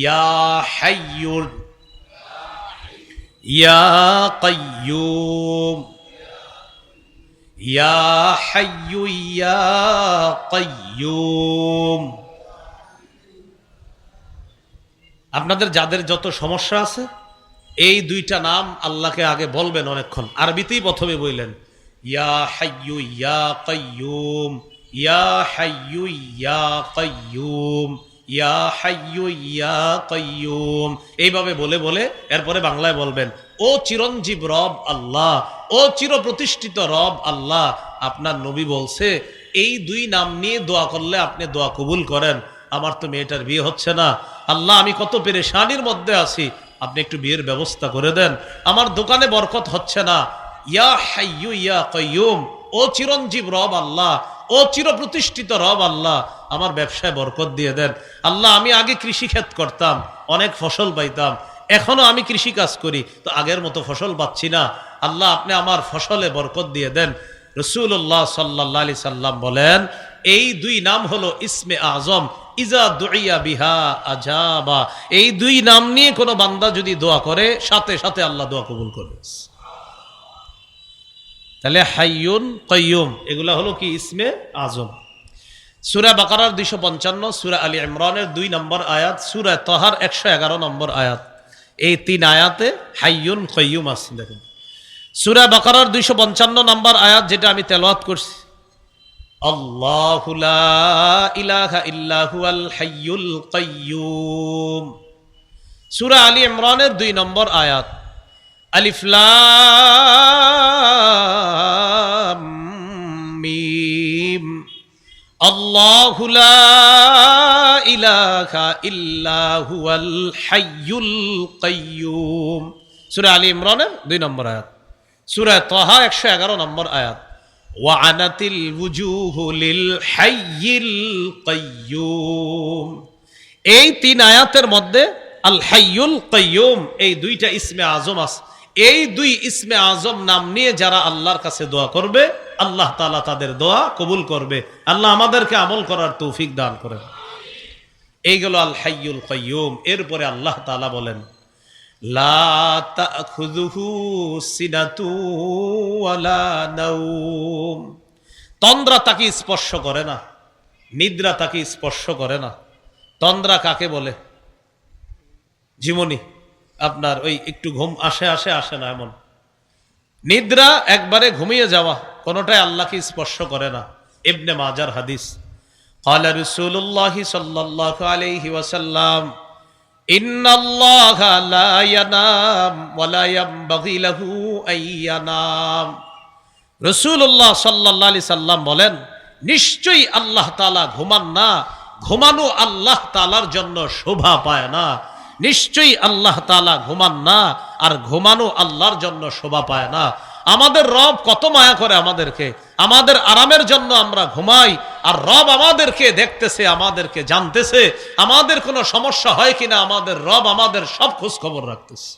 ইয়া কাইয়ুম আপনাদের যাদের যত সমস্যা আছে, এই দুইটা নাম আল্লাহকে আগে বলবেন অনেকক্ষণ। আরবিতেই প্রথমে বললেন ইয়া হাইয়ু ইয়া কাইয়ুম ইয়া হাইয়ু ইয়া কাইয়ুম ইয়া ইয়া এইভাবে বলে বলে এরপরে বাংলায় বলবেন, ও চিরঞ্জীব রব আল্লাহ, ও চির প্রতিষ্ঠিত রব আল্লাহ। আপনার নবী বলছে, এই দুই নাম নিয়ে দোয়া করলে আপনি দোয়া কবুল করেন। আমার তো মেয়েটার বিয়ে হচ্ছে না। আল্লাহ, আমি কত পেরেশানির মধ্যে আছি। আপনি একটু বিয়ের ব্যবস্থা করে দেন। আমার দোকানে বরকত হচ্ছে না। ইয়া হাইয়ু ইয়া কয়ুম ও চিরঞ্জীব রব আল্লাহ ও চির প্রতিষ্ঠিত রব আল্লাহ, আমার ব্যবসায় বরকত দিয়ে দেন। আল্লাহ, আমি আগে কৃষিক্ষেত করতাম, অনেক ফসল পাইতাম। এখনও আমি কৃষি কাজ করি, তো আগের মতো ফসল পাচ্ছি না। আল্লাহ, আপনি আমার ফসলে বরকত দিয়ে দেন। রসুল্লাহ সাল্লাহ আলি সাল্লাম বলেন, এই দুই নাম হলো ইসমে আজম, ইজা দুইয়া বিহা আজাবা। এই দুই নাম নিয়ে কোনো বান্দা যদি দোয়া করে, সাথে সাথে আল্লাহ দোয়া কবুল করবে। তাহলে হাইয়ুন কয়ুম এগুলা হলো কি ইসমে আজম। সুরা বাকারার দুইশো পঞ্চান্ন, সুরা আলী ইমরানের দুই নম্বর আয়াত, সুরা তহার একশো এগারো নম্বর আয়াত। এই তিন আয়াতে হাইয়ুন কয়ুম আছে, দেখুন। সুরা বাকারার দুইশো পঞ্চান্ন নম্বর আয়াত যেটা আমি তেলাওয়াত করছি। সূরা আলী ইমরানের দুই নম্বর আয়াত। আলিফ লাম মিম। আল্লাহু লা ইলাহা ইল্লাহু আল হাইয়ুল নম্বর আয়াত। সূরা তাহা 111 নম্বর আয়াত। ওয়ানাতিল লিল হাইয়িল এই তিন আয়াতের মধ্যে আল হাইয়ুল কাইয়ুম, এই দুইটা ইসমে আজম আছে। এই দুই ইসমে আজম নাম নিয়ে যারা আল্লাহর কাছে দোয়া করবে, আল্লাহ তালা তাদের দোয়া কবুল করবে। আল্লাহ আমাদেরকে আমল করার তৌফিক দান করে। এইগুলো আল হাইয়ুল কাইয়ুম। এরপরে আল্লাহ তালা বলেন তন্দ্রা তাকে স্পর্শ করে না, নিদ্রা তাকে স্পর্শ করে না। তন্দ্রা কাকে বলে? জীবনী আপনার ওই একটু ঘুম আসে আসে আসে না এমন নিদ্রা একবারে ঘুমিয়ে যাওয়া কোনোটাই আল্লাহকে স্পর্শ করে না ইবনে মাজার হাদিস قال رسول الله صلى الله عليه وسلم إن الله لا ينام ولا ينبغي له أن ينام রসুল্লাহ সাল্লাহ আলি সাল্লাম বলেন নিশ্চয়ই আল্লাহ তালা ঘুমান না ঘুমানো আল্লাহ তালার জন্য শোভা পায় না নিশ্চয়ই আল্লাহ তালা ঘুমান না, আর ঘুমানো আল্লাহর জন্য শোভা পায় না। আমাদের রব কত মায়া করে আমাদেরকে, আমাদের আরামের জন্য আমরা ঘুমাই, আর রব আমাদেরকে দেখতেছে, আমাদেরকে জানতেছে, আমাদের কোনো সমস্যা হয় কিনা, আমাদের রব আমাদের সব খোঁজ খবর রাখতেছে।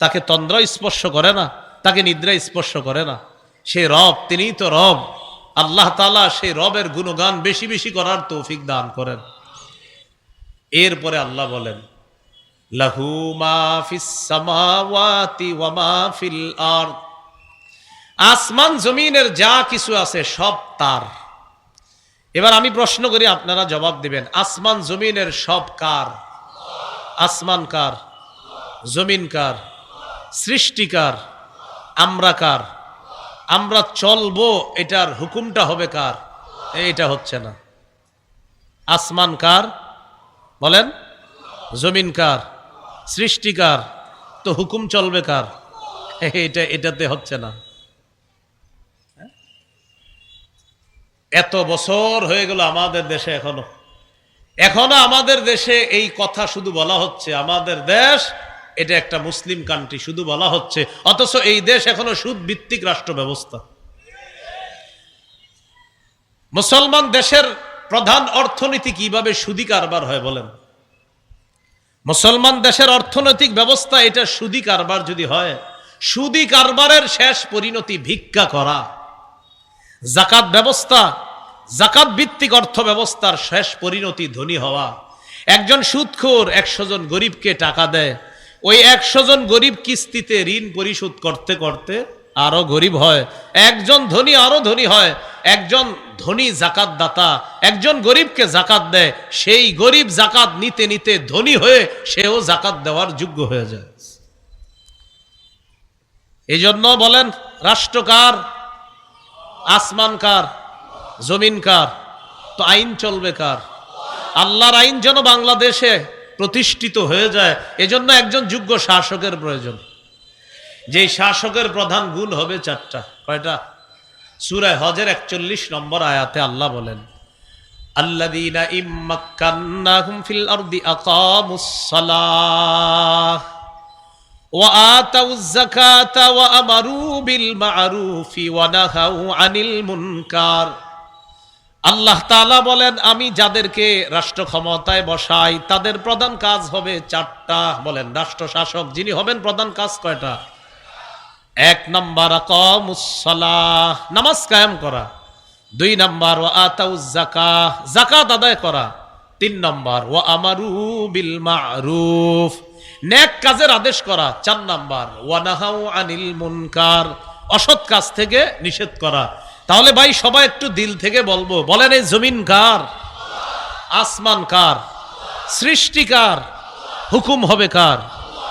তাকে তন্দ্রা স্পর্শ করে না, তাকে নিদ্রা স্পর্শ করে না। সে রব, তিনিই তো রব। আল্লাহ তালা সেই রবের গুণগান বেশি বেশি করার তৌফিক দান করেন। এরপরে আল্লাহ বলেন, লাহু আরদ। আসমান জমিনের যা কিছু আছে সব তার। এবার আমি প্রশ্ন করি, আপনারা জবাব দিবেন, আসমান জমিনের সব কার? আসমান কার? জমিন কার? সৃষ্টিকার আমরা কার? আমরা চলবো, এটার হুকুমটা হবে কার? এটা হচ্ছে না। আসমান কার? বলেন, জমিন কার সৃষ্টিকার তো হুকুম চলবে কার? এটা, এটাতে হচ্ছে না। এত বছর হয়ে গেল আমাদের দেশে এখনও। এখনও আমাদের দেশে এই কথা শুধু বলা হচ্ছে, আমাদের দেশ, এটা একটা মুসলিম কান্ট্রি শুধু বলা হচ্ছে। অথচ এই দেশ এখনও সুদ ভিত্তিক রাষ্ট্র ব্যবস্থা মুসলমান দেশের প্রধান অর্থনীতি কীভাবে সুদি কারবার হয় বলেন? মুসলমান দেশের অর্থনৈতিক ব্যবস্থা এটা সুদি কারবার যদি হয়, সুদি কারবারের শেষ পরিণতি ভিক্ষা করা, জাকাত ব্যবস্থা, জাকাত ভিত্তিক অর্থ ব্যবস্থার শেষ পরিণতি ধনী হওয়া, একজন সুদখোর একশো জন গরিবকে টাকা দেয়, ওই একশো জন গরিব কিস্তিতে ঋণ পরিশোধ করতে করতে আরও গরিব হয়, একজন ধনী আরও ধনী হয়, একজন ধনী জাকাত দাতা, একজন গরিবকে জাকাত দেয়, সেই গরিব জাকাত নিতে নিতে ধনী হয়ে সেও জাকাত দেওয়ার যোগ্য হয়ে যায়। এই জন্য বলেন রাষ্ট্রকার আসমান কার? জমিন কার? তো আইন চলবে কার? আল্লাহর আইন যেন বাংলাদেশে প্রতিষ্ঠিত হয়ে যায়, এজন্য একজন যোগ্য শাসকের প্রয়োজন। যেই শাসকের প্রধান গুণ হবে চারটা। কয়টা? সুরায় হজের একচল্লিশ নম্বর আয়াতে আল্লাহ বলেন ওয়া ওয়া আনিল মুনকার। আল্লাহ তাআলা বলেন, আমি যাদেরকে রাষ্ট্র ক্ষমতায় বসাই, তাদের প্রধান কাজ হবে চারটা। বলেন রাষ্ট্র শাসক যিনি হবেন প্রধান কাজ কয়টা? এক নাম্বার নামাজ কায়েম করা। দুই নাম্বার ও আতাউজ জাকা জাকাত আদায় করা। তিন নম্বর ও আমারু বিল মারুফ, নেক কাজের আদেশ করা। চার নাম্বার ওয়ানাহাউ আনিল মুনকার, অসৎ কাজ থেকে নিষেধ করা। তাহলে ভাই সবাই একটু দিল থেকে বলব। বলেন এই জমিন কার? আসমান কার? সৃষ্টিকার হুকুম হবে কার?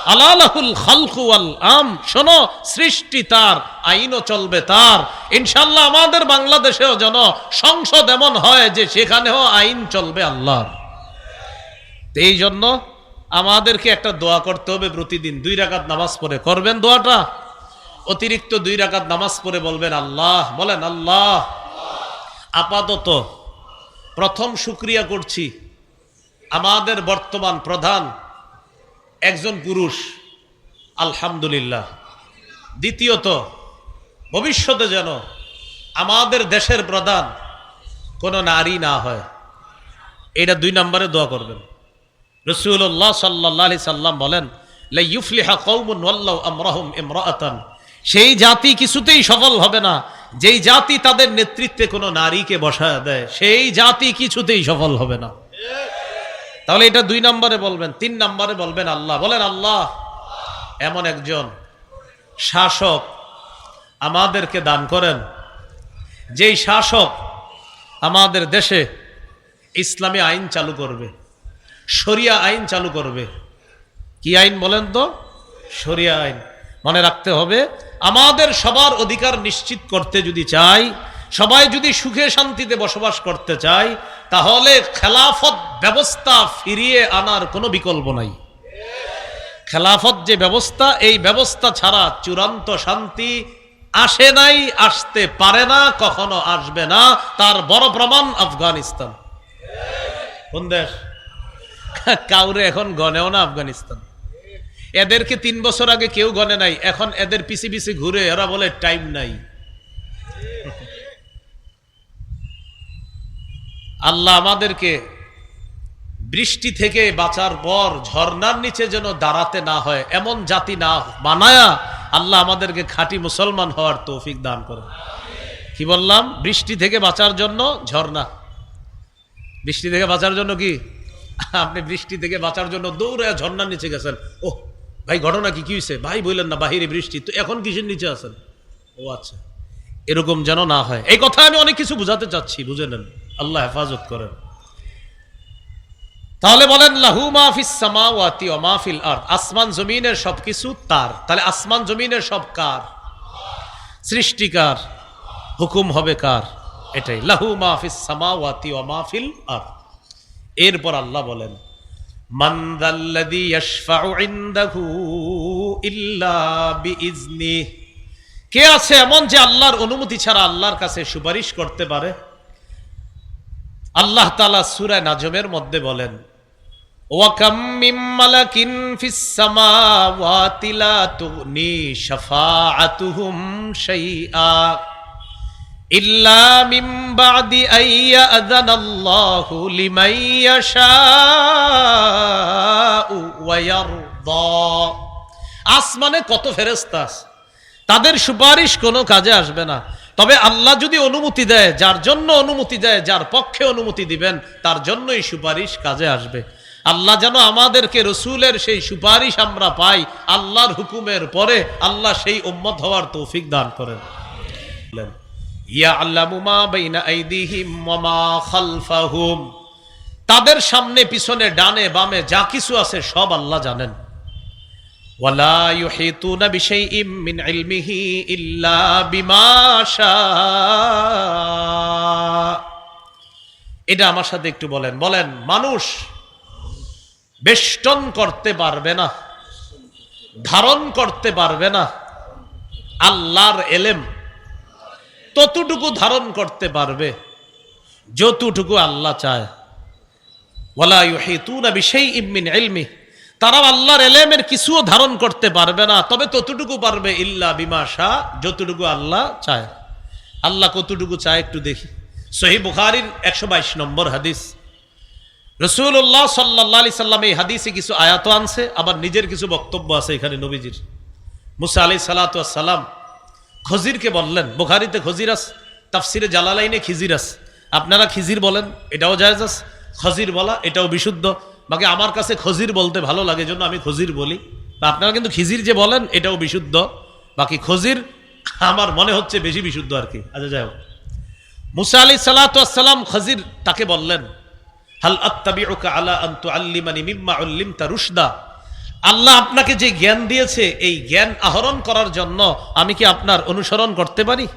আলালাহুল খালকু আল আম। শোনো, সৃষ্টি তার, আইনও চলবে তার। ইনশাল্লাহ আমাদের বাংলাদেশেও যেন সংসদ এমন হয় যে সেখানেও আইন চলবে আল্লাহর। এই জন্য আমাদেরকে একটা দোয়া করতে হবে প্রতিদিন। দুই রাকাত নামাজ পড়ে। করবেন দোয়াটা? অতিরিক্ত দুই রাকাত নামাজ পড়ে বলবেন, আল্লাহ। বলেন, আল্লাহ। আপাতত প্রথম শুক্রিয়া করছি। আমাদের বর্তমান প্রধান একজন পুরুষ, আলহামদুলিল্লাহ। দ্বিতীয়ত, ভবিষ্যতে যেন আমাদের দেশের প্রধান কোনো নারী না হয়। এটা দুই নম্বরে দোয়া করবেন। রসুল্লাহ সাল্লাহ আলি সাল্লাম বলেন সেই জাতি কিছুতেই সফল হবে না। যেই জাতি তাদের নেতৃত্বে কোনো নারীকে বসায় দেয়, সেই জাতি কিছুতেই সফল হবে না। তাহলে এটা দুই নম্বরে বলবেন, তিন নম্বরে বলবেন আল্লাহ। বলেন, আল্লাহ, এমন একজন শাসক আমাদেরকে দান করেন, যেই শাসক আমাদের দেশে ইসলামী আইন চালু করবে, শরিয়া আইন চালু করবে। কি আইন বলেন তো? শরিয়া আইন। মনে রাখতে হবে, আমাদের সবার অধিকার নিশ্চিত করতে যদি চাই, সবাই যদি সুখে শান্তিতে বসবাস করতে চায় তাহলে খেলাফত ব্যবস্থা ফিরিয়ে আনার কোনো বিকল্প নাই। খেলাফত যে ব্যবস্থা, এই ব্যবস্থা ছাড়া চূড়ান্ত শান্তি আসে নাই, আসতে পারে না, কখনো আসবে না, তার বড় প্রমাণ আফগানিস্তান। কোন দেশ? কাউরে এখন গনেও না আফগানিস্তান। এদেরকে তিন বছর আগে কেউ গনে নাই, এখন এদের পিছি পিছি ঘুরে এরা বলে টাইম নাই। আল্লাহ আমাদেরকে বৃষ্টি থেকে বাঁচার পর ঝর্নার নিচে যেন দাঁড়াতে না হয়, এমন জাতি না বানায়া আল্লাহ আমাদেরকে খাঁটি মুসলমান হওয়ার তৌফিক দান করে কি বললাম? বৃষ্টি থেকে বাঁচার জন্য ঝর্ণা। বৃষ্টি থেকে বাঁচার জন্য কি? আপনি বৃষ্টি থেকে বাঁচার জন্য দৌড়ে ঝর্ণার নিচে গেছেন। ও ভাই, ঘটনা কি? কি হয়েছে ভাই, বললেন না, বাহিরে বৃষ্টি। তো এখন কিসের নিচে আছেন? ও আচ্ছা। এরকম যেন না হয়। এই কথা আমি অনেক কিছু বুঝাতে চাচ্ছি, বুঝে নেন। আল্লাহ হেফাজত করেন। তাহলে বলেন, লাহু মাহফিস সামাওয়াতি ও মাহফিল আর আসমান জমিনের সবকিছু তার। তাহলে আসমান জমিনের সব কার? সৃষ্টিকার। হুকুম হবে কার? এটাই। লাহু মাহফিস সামাওয়াতি ও মাহফিল আর এরপর আল্লাহ বলেন কে আছে এমন যে আল্লাহর অনুমতি ছাড়া আল্লাহর কাছে সুপারিশ করতে পারে? আল্লাহ তালা সুরায় নাজমের মধ্যে বলেন মিন আসমানে কত ফেরেশতা আছে, তাদের সুপারিশ কোনো কাজে আসবে না। তবে আল্লাহ যদি অনুমতি দেয়, যার জন্য অনুমতি দেয়, যার পক্ষে অনুমতি দিবেন, তার জন্যই সুপারিশ কাজে আসবে। আল্লাহ যেন আমাদেরকে রসুলের সেই সুপারিশ আমরা পাই, আল্লাহর হুকুমের পরে আল্লাহ সেই উম্মত হওয়ার তৌফিক দান করেন। তাদের সামনে, পিছনে, ডানে, বামে যা কিছু আছে, সব আল্লাহ জানেন। ওয়ালা ইউহিতুনা বিশাইইম মিন ইলমিহি ইল্লা বিমা শাআ এটা আমার সাথে একটু বলেন। বলেন, মানুষ বেষ্টন করতে পারবে না, ধারণ করতে পারবে না, আল্লাহর এলেম ততটুকু ধারণ করতে পারবে যতটুকু আল্লাহ চায়। ওয়ালা ইউহিতুনা বিশাইইম মিন ইলমি তারা আল্লাহর এলেমের কিছুও ধারণ করতে পারবে না। তবে ততটুকু পারবে ইল্লা বিমা শাহ যতটুকু আল্লাহ চায়। আল্লাহ কতটুকু চায় একটু দেখি। সহি বুখারির একশো বাইশ নম্বর হাদিস। রসুল্লাহ সাল্লাহ আলি সাল্লাম এই হাদিসে কিছু আয়াত আনছে, আবার নিজের কিছু বক্তব্য আছে এখানে নবীজির। মুসা আলি সালাতাম খজিরকে বললেন, বুখারিতে খজির আস তাফসিরে জালালাইনে খিজির আস আপনারা খিজির বলেন, এটাও জায়জ আস খজির বলা, এটাও বিশুদ্ধ। বাকি আমার কাছে খজির বলতে ভালো লাগে জন্য আমি খজির বলি। তা আপনারা কিন্তু খিজির যে বলেন, এটাও বিশুদ্ধ। বাকি খজির, আমার মনে হচ্ছে বেশি বিশুদ্ধ আর কি। আচ্ছা যাই হোক। মুসা আলি সালাতাম খজির তাকে বললেন, হাল আত্তাবিউকা আলা আন্তু আল্লিমানি মিম্মা উল্লিমতা রুশদা? আল্লাহ আপনাকে যে জ্ঞান দিয়েছে, এই জ্ঞান আহরণ করার জন্য আমি কি আপনার অনুসরণ করতে পারি?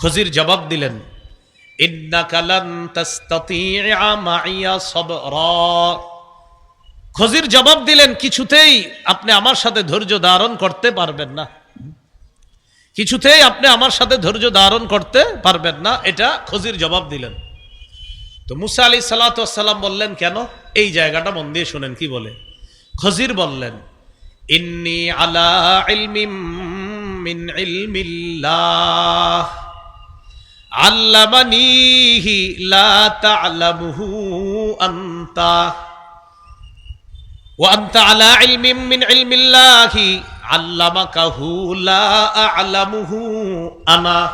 খজির জবাব দিলেন খজির জবাব দিলেন, কিছুতেই আপনি আমার সাথে ধৈর্য ধারণ করতে পারবেন না। কিছুতেই আপনি আমার সাথে ধৈর্য ধারণ করতে পারবেন না, এটা খজির জবাব দিলেন। তো মুসা আলী সালাতাম বললেন, কেন? এই জায়গাটা মন দিয়ে শুনেন, কি বলে? খজির বললেন, ইন্নি আলা ইলমিম মিন ইলমিল্লাহ। আল্লামানিহি লা তা'লামুহু আনতা। ওয়া আনতা আলা ইলমিন মিন ইলমিল্লাহি, আল্লামাকাহু লা আ'লামুহু আনা।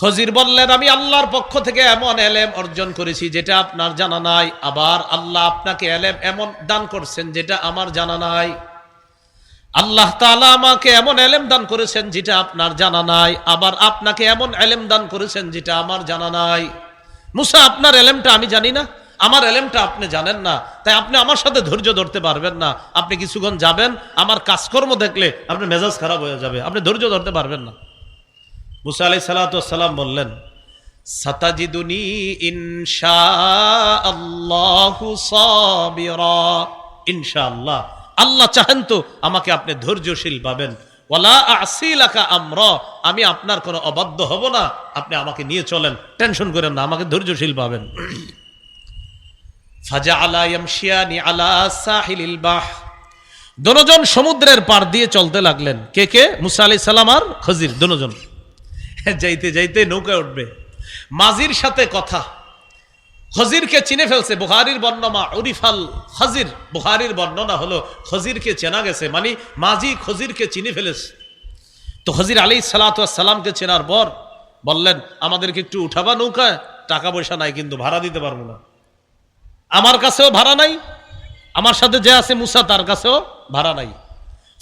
খজির বললেন, আমি আল্লাহর পক্ষ থেকে এমন এলেম অর্জন করেছি যেটা আপনার জানা নাই। আবার আল্লাহ আপনাকে এলেম এমন দান করছেন যেটা আমার জানা নাই। আল্লাহ তাআলা আমাকে এমন এলেম দান করেছেন যেটা আপনার জানা নাই, আবার আপনাকে এমন এলেম দান করেছেন যেটা আমার জানা নাই। মুসা, আপনার এলেমটা আমি জানি না, আমার এলেমটা আপনি জানেন না, তাই আপনি আমার সাথে ধৈর্য ধরতে পারবেন না। আপনি কিছুক্ষণ যাবেন, আমার কাজকর্ম দেখলে আপনার মেজাজ খারাপ হয়ে যাবে, আপনি ধৈর্য ধরতে পারবেন না। মুসা আলাই সালাতাম বললেন, সাতাজিদুনি ইনশা আল্লাহ সাবিরা। ইনশাআল্লাহ আল্লাহ চাহেন তো আমাকে আপনি ধৈর্যশীল পাবেন। আমি আপনার কোনো অবাধ্য হব না, আপনি আমাকে নিয়ে চলেন। টেনশন করেন না, আমাকে ধৈর্যশীল পাবেন। ফাজা সমুদ্রের পার দিয়ে চলতে লাগলেন। কে কে? মুসা আলি সালাম আর খজির দনোজন যাইতে যাইতে নৌকায় উঠবে। মাজির সাথে কথা। খজিরকে চিনে ফেলছে বুহারির বর্ণমা উরিফাল খজির বুহারির বর্ণনা হলো, খজিরকে চেনা গেছে মানে মাঝি খজিরকে চিনে ফেলেছে। তো খজির আলী সালাতামকে চেনার পর বললেন, আমাদেরকে একটু উঠাবা নৌকায় টাকা পয়সা নাই কিন্তু ভাড়া দিতে পারব না। আমার কাছেও ভাড়া নাই, আমার সাথে যে আছে মুসা, তার কাছেও ভাড়া নাই।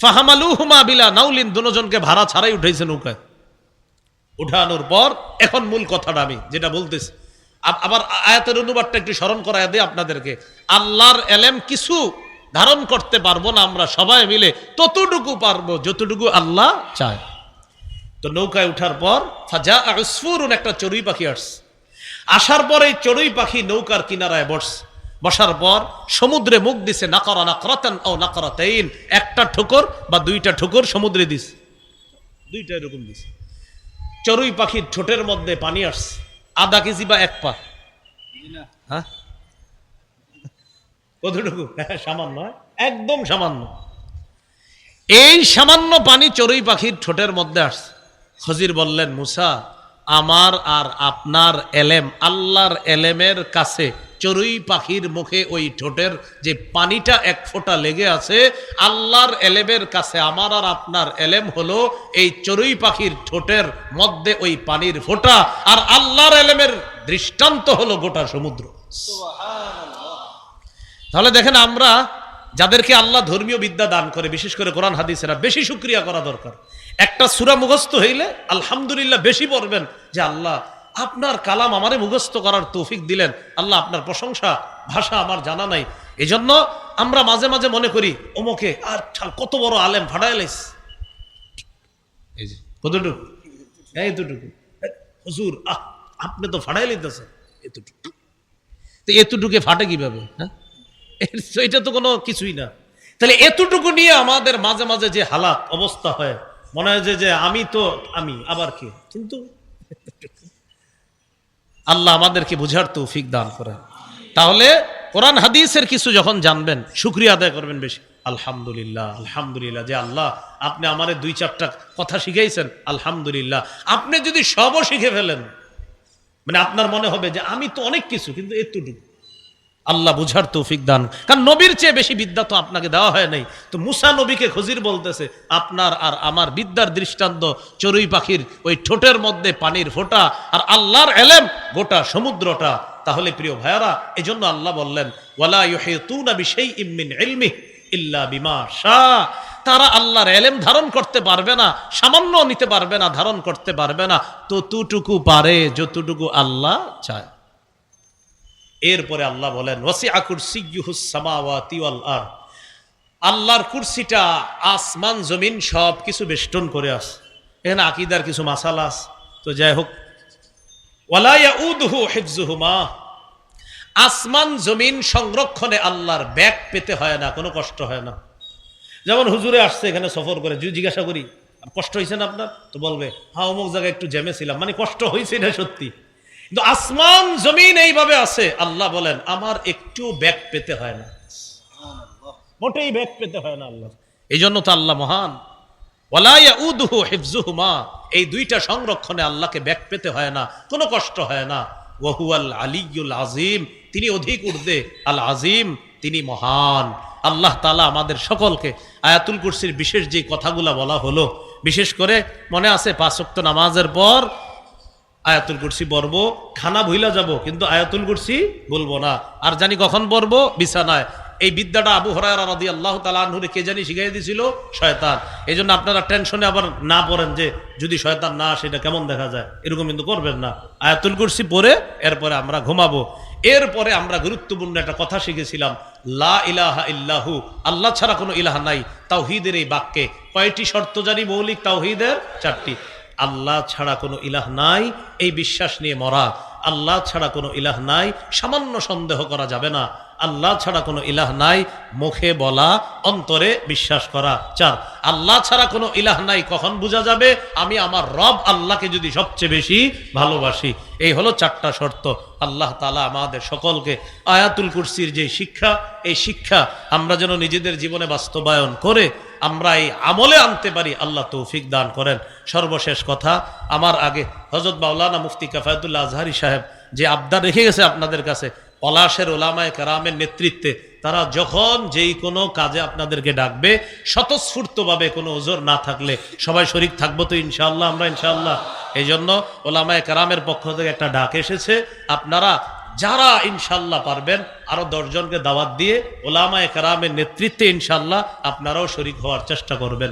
ফাহামালু হুমা বিলা নাউলিন, দুজনকে ভাড়া ছাড়াই উঠেছে নৌকায়। উঠানোর পর এখন মূল কথাটা আমি, যেটা বলতেছি। আবার আয়াতের অনুবাদটা একটু স্মরণ করায় দিই আপনাদেরকে। আল্লাহর এলেম কিছু ধারণ করতে পারব না আমরা সবাই মিলে, ততটুকু পারব যতটুকু আল্লাহ চায়। তো নৌকায় উঠার পর ফাজা আসফুরুন একটা চড়ুই পাখি আসছে। আসার পর এই চড়ুই পাখি নৌকার কিনারায় বসছে। বসার পর সমুদ্রে মুখ দিছে, নাকরা নাকরাতান ও নাকরাতাইন। একটা ঠোকর বা দুইটা ঠোকর সমুদ্রে দিছে। দুইটা এরকম দিছে। চড়ুই পাখির ঠোঁটের মধ্যে পানি আসছে। আধা কেজি বা এক পা। হ্যাঁ? কতটুকু? হ্যাঁ, সামান্য হ্যাঁ? একদম সামান্য। এই সামান্য পানি চড়ুই পাখির ঠোঁটের মধ্যে আসছে। খজির বললেন মুসা আমার আর আপনার এলেম আল্লাহর এলেমের কাছে চড়ুই পাখির মুখে ওই ঠোঁটের যে পানিটা এক ফোঁটা লেগে আছে, আল্লাহর এলেমের কাছে আমার আর আপনার এলেম হলো এই চড়ুই পাখির ঠোঁটের মধ্যে ওই পানির ফোঁটা, আর আল্লাহর এলেমের দৃষ্টান্ত হলো গোটা সমুদ্র। তাহলে দেখেন আমরা যাদেরকে আল্লাহ ধর্মীয় বিদ্যা দান করে, বিশেষ করে কোরআন হাদিসেরা, বেশি শুক্রিয়া করা দরকার। একটা সুরা মুখস্থ হইলে আলহামদুলিল্লাহ বেশি পড়বেন যে আল্লাহ আপনার কালাম আমারে মুখস্থ করার তৌফিক দিলেন। আল্লাহ আপনার প্রশংসা ভাষা আমার জানা নাই। এজন্য আমরা মাঝে মাঝে মনে করি ওমকে আর কত বড় আলেম ফাটাইলাইস এই যে। কতটুকু? এতটুকু। হুজুর আহ আপনি তো ফাটাই লিতেছেন এতটুকু। তো এতটুকে ফাটে কীভাবে হ্যাঁ? এটা তো কোনো কিছুই না। তাহলে এতটুকু নিয়ে আমাদের মাঝে মাঝে যে হালাত অবস্থা হয় মনে হয় যে আমি তো আমি আবার কে? কিন্তু আল্লাহ আমাদেরকে বুঝার তৌফিক দান করেন। তাহলে কোরআন হাদিসের কিছু যখন জানবেন, শুক্রিয়া আদায় করবেন বেশি। আলহামদুলিল্লাহ আলহামদুলিল্লাহ যে আল্লাহ আপনি আমারে দুই চারটা কথা শিখাইছেন, আলহামদুলিল্লাহ। আপনি যদি সবও শিখে ফেলেন মানে আপনার মনে হবে যে আমি তো অনেক কিছু, কিন্তু এতটুকু। আল্লাহ বুঝার তৌফিক দান। কারণ নবীর চেয়ে বেশি বিদ্যা তো আপনাকে দেওয়া হয় নাই। তো মুসা নবীকে খজির বলতেছে, আপনার আর আমার বিদ্যার দৃষ্টান্ত চড়ুই পাখির ওই ঠোঁটের মধ্যে পানির ফোঁটা আর আল্লাহর এলেম গোটা সমুদ্রটা। তাহলে প্রিয় ভাইয়ারা, এজন্য আল্লাহ বললেন, ওয়ালা ইউহিতুনা বিশাইইম মিন ইলমিহি ইল্লা বিমা শাহ। তারা আল্লাহর এলেম ধারণ করতে পারবে না সামান্য নিতে পারবে না, ধারণ করতে পারবে না। ততটুকু পারে, যতটুকু আল্লাহ চায়। এরপরে আল্লাহ বলেন সামাওয়াতি ওয়াল আল্লাহর কুরসিটা আসমান, জমিন সব কিছু বেষ্টন করে আস। এখানে আকিদার কিছু মাসালা আস তো যাই হোক। ওয়ালা ইয়াউদুহু হিফজুহুমা আসমান, জমিন সংরক্ষণে আল্লাহর ব্যাগ পেতে হয় না, কোনো কষ্ট হয় না। যেমন হুজুরে আসছে এখানে সফর করে, যদি জিজ্ঞাসা করি, কষ্ট হয়েছে না আপনার? তো বলবে হ্যাঁ অমুক জায়গায় একটু জ্যামে ছিলাম। মানে কষ্ট হয়েছে না সত্যি। কিন্তু আসমান, জমিন এইভাবে আছে। আল্লাহ বলেন, আমার একটু ব্যাগ পেতে হয় না। মোটেই ব্যাগ পেতে হয় না আল্লাহ। এই জন্য তো আল্লাহ মহান। এই দুইটা সংরক্ষণে আল্লাহকে ব্যাগ পেতে হয় না, কোনো কষ্ট হয় না। ওহুয়াল আলিউল আজিম। তিনি অধিক উর্দে আল আজিম, তিনি মহান। আল্লাহ তালা আমাদের সকলকে আয়াতুল কুরসির বিশেষ যে কথাগুলা বলা হলো, বিশেষ করে মনে আছে পাঁচক্ত নামাজের পর আয়াতুল কুরসি পড়ব, খানা ভুইলা যাব, কিন্তু আয়াতুল কুরসি বলব না। আর জানি কখন পড়ব? বিছানায়। এই বিদ্যাটা আবু হরায়রা রাদি আল্লাহ তালাহুরে কে জানি শিখাই দিছিল? শয়তান। এই জন্য আপনারা টেনশনে আবার না পড়েন যে, যদি শয়তান না আসে, এটা কেমন দেখা যায়? এরকম কিন্তু করবেন না। আয়াতুল কুরসি পড়ে, এরপরে আমরা ঘুমাবো। এরপরে আমরা গুরুত্বপূর্ণ একটা কথা শিখেছিলাম, লা ইলাহা ইল্লাহু, আল্লাহ ছাড়া কোনো ইলাহা নাই। তাওহিদের এই বাক্যে কয়টি শর্ত জানি? মৌলিক তাওহিদের চারটি। আল্লাহ ছাড়া কোনো ইলাহ নাই, এই বিশ্বাস নিয়ে মরা। আল্লাহ ছাড়া কোনো ইলাহ নাই, সামান্য সন্দেহ করা যাবে না। আল্লাহ ছাড়া কোনো ইলাহ নাই, মুখে বলা, অন্তরে বিশ্বাস করা। চার, আল্লাহ ছাড়া কোনো ইলাহ নাই, কখন বোঝা যাবে? আমি আমার রব আল্লাহকে যদি সবচেয়ে বেশি ভালোবাসি। এই হলো চারটা শর্ত। আল্লাহ তালা আমাদের সকলকে আয়াতুল কুরসির যে শিক্ষা, এই শিক্ষা আমরা যেন নিজেদের জীবনে বাস্তবায়ন করে আমরা এই আমলে আনতে পারি, আল্লাহ তৌফিক দান করেন। সর্বশেষ কথা, আমার আগে হজরত মাওলানা মুফতি কাফায়তুল্লাহ আজহারি সাহেব যে আবদার রেখে গেছে আপনাদের কাছে, পলাশের ওলামায় কারামের নেতৃত্বে, তারা যখন যেই কোনো কাজে আপনাদেরকে ডাকবে, স্বতঃস্ফূর্তভাবে কোনো ওজোর না থাকলে, সবাই শরিক থাকব তো ইনশাল্লাহ আমরা ইনশাল্লাহ এই জন্য ওলামায় কারামের পক্ষ থেকে একটা ডাক এসেছে, আপনারা যারা ইনশাল্লাহ পারবেন, আরও দশজনকে দাওয়াত দিয়ে ওলামা একরামের নেতৃত্বে ইনশাল্লাহ আপনারাও শরিক হওয়ার চেষ্টা করবেন।